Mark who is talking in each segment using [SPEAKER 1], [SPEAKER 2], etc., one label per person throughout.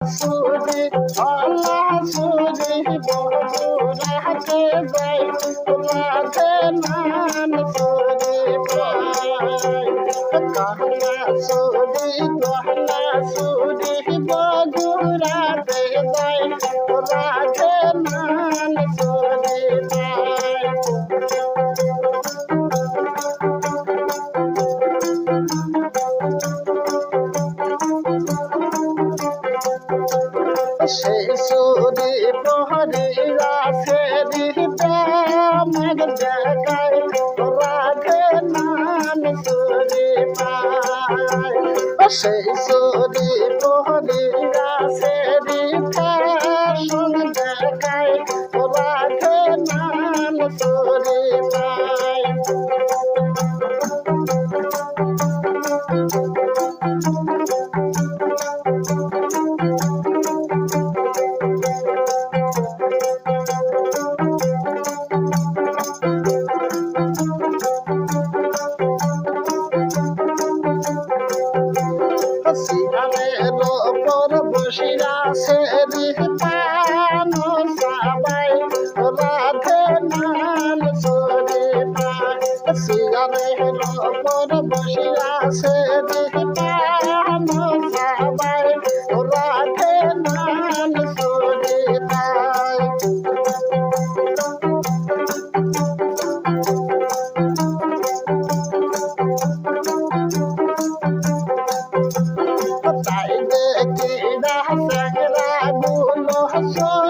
[SPEAKER 1] সুরি আল্লাহ সুরি বগুড়াতে যাই রাধে নাম সুরি পাই কাহলা সুরি কাহলা সুরি বগুড়াতে সেই সুরি প্রহরি রাখে সে দিতানো সবাই রাধে নাম সরে পায় সিগারের ওপর বসিয়া সে দিতানো corazón.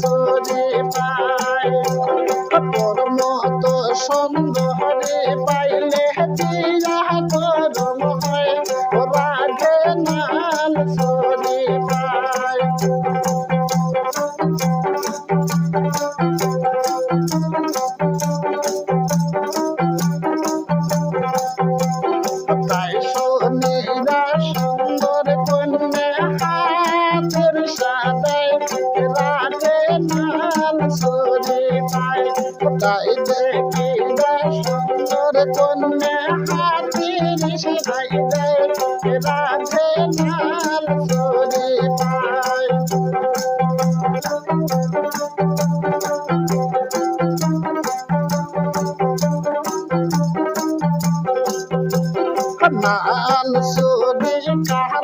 [SPEAKER 1] সরে পায়। তোর মতো তাই দেখিরা সুন্দর কন্যা হাতের সাদায় দেয় রাধে নাম সরে পায় নাল সুরি কালা